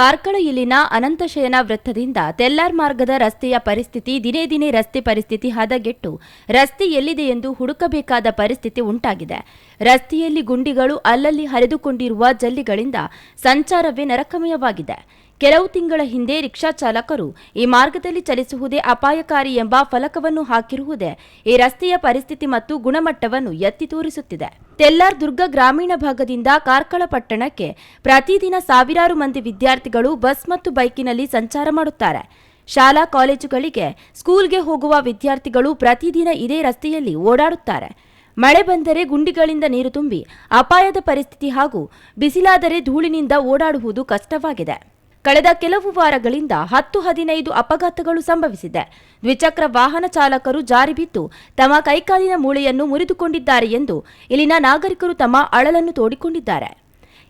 ಕಾರ್ಕಳ ಇಲ್ಲಿನ ಅನಂತಶಯನ ವೃತ್ತದಿಂದ ತೆಲ್ಲಾರ್ ಮಾರ್ಗದ ರಸ್ತೆಯ ಪರಿಸ್ಥಿತಿ ದಿನೇ ದಿನೇ ರಸ್ತೆ ಪರಿಸ್ಥಿತಿ ಹದಗೆಟ್ಟು ರಸ್ತೆ ಎಲ್ಲಿದೆ ಎಂದು ಹುಡುಕಬೇಕಾದ ಪರಿಸ್ಥಿತಿ ಉಂಟಾಗಿದೆ. ರಸ್ತೆಯಲ್ಲಿ ಗುಂಡಿಗಳು ಅಲ್ಲಲ್ಲಿ ಹರಿದುಕೊಂಡಿರುವ ಜಲ್ಲಿಗಳಿಂದ ಸಂಚಾರವೇ ನರಕಮಯವಾಗಿದೆ. ಕೆಲವು ತಿಂಗಳ ಹಿಂದೆ ರಿಕ್ಷಾ ಚಾಲಕರು ಈ ಮಾರ್ಗದಲ್ಲಿ ಚಲಿಸುವುದೇ ಅಪಾಯಕಾರಿ ಎಂಬ ಫಲಕವನ್ನು ಹಾಕಿರುವುದೇ ಈ ರಸ್ತೆಯ ಪರಿಸ್ಥಿತಿ ಮತ್ತು ಗುಣಮಟ್ಟವನ್ನು ಎತ್ತಿ ತೋರಿಸುತ್ತಿದೆ. ತೆಲ್ಲಾರ್ ದುರ್ಗ ಗ್ರಾಮೀಣ ಭಾಗದಿಂದ ಕಾರ್ಕಳ ಪಟ್ಟಣಕ್ಕೆ ಪ್ರತಿದಿನ ಸಾವಿರಾರು ಮಂದಿ ವಿದ್ಯಾರ್ಥಿಗಳು ಬಸ್ ಮತ್ತು ಬೈಕಿನಲ್ಲಿ ಸಂಚಾರ ಮಾಡುತ್ತಾರೆ. ಶಾಲಾ ಕಾಲೇಜುಗಳಿಗೆ ಸ್ಕೂಲ್ಗೆ ಹೋಗುವ ವಿದ್ಯಾರ್ಥಿಗಳು ಪ್ರತಿದಿನ ಇದೇ ರಸ್ತೆಯಲ್ಲಿ ಓಡಾಡುತ್ತಾರೆ. ಮಳೆ ಬಂದರೆ ಗುಂಡಿಗಳಿಂದ ನೀರು ತುಂಬಿ ಅಪಾಯದ ಪರಿಸ್ಥಿತಿ ಹಾಗೂ ಬಿಸಿಲಾದರೆ ಧೂಳಿನಿಂದ ಓಡಾಡುವುದು ಕಷ್ಟವಾಗಿದೆ. ಕಳೆದ ಕೆಲವು ವಾರಗಳಿಂದ ಹತ್ತು ಹದಿನೈದು ಅಪಘಾತಗಳು ಸಂಭವಿಸಿದೆ. ದ್ವಿಚಕ್ರ ವಾಹನ ಚಾಲಕರು ಜಾರಿ ಬಿದ್ದು ತಮ್ಮ ಕೈಕಾಲಿನ ಮೂಳೆಯನ್ನು ಮುರಿದುಕೊಂಡಿದ್ದಾರೆ ಎಂದು ಇಲ್ಲಿನ ನಾಗರಿಕರು ತಮ್ಮ ಅಳಲನ್ನು ತೋಡಿಕೊಂಡಿದ್ದಾರೆ.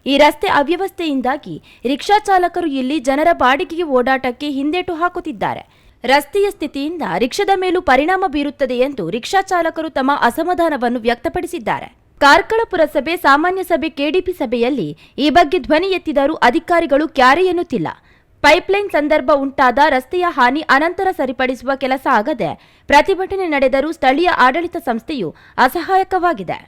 ಈ ರಸ್ತೆ ಅವ್ಯವಸ್ಥೆಯಿಂದಾಗಿ ರಿಕ್ಷಾ ಚಾಲಕರು ಇಲ್ಲಿ ಜನರ ಬಾಡಿಗೆಗೆ ಓಡಾಟಕ್ಕೆ ಹಿಂದೇಟು ಹಾಕುತ್ತಿದ್ದಾರೆ. ರಸ್ತೆಯ ಸ್ಥಿತಿಯಿಂದ ರಿಕ್ಷಾದ ಮೇಲೂ ಪರಿಣಾಮ ಬೀರುತ್ತದೆ ಎಂದು ರಿಕ್ಷಾ ಚಾಲಕರು ತಮ್ಮ ಅಸಮಾಧಾನವನ್ನು ವ್ಯಕ್ತಪಡಿಸಿದ್ದಾರೆ. ಕಾರ್ಕಳ ಪುರಸಭೆ, ಸಾಮಾನ್ಯ ಸಭೆ, ಕೆಡಿಪಿ ಸಭೆಯಲ್ಲಿ ಈ ಬಗ್ಗೆ ಧ್ವನಿ ಎತ್ತಿದರೂ ಅಧಿಕಾರಿಗಳು ಕ್ಯಾರೆ ಎನ್ನುತ್ತಿಲ್ಲ. ಪೈಪ್ಲೈನ್ ಸಂದರ್ಭ ಉಂಟಾದ ರಸ್ತೆಯ ಹಾನಿ ಅನಂತರ ಸರಿಪಡಿಸುವ ಕೆಲಸ ಆಗದೆ ಪ್ರತಿಭಟನೆ ನಡೆದರೂ ಸ್ಥಳೀಯ ಆಡಳಿತ ಸಂಸ್ಥೆಯು ಅಸಹಾಯಕವಾಗಿದೆ.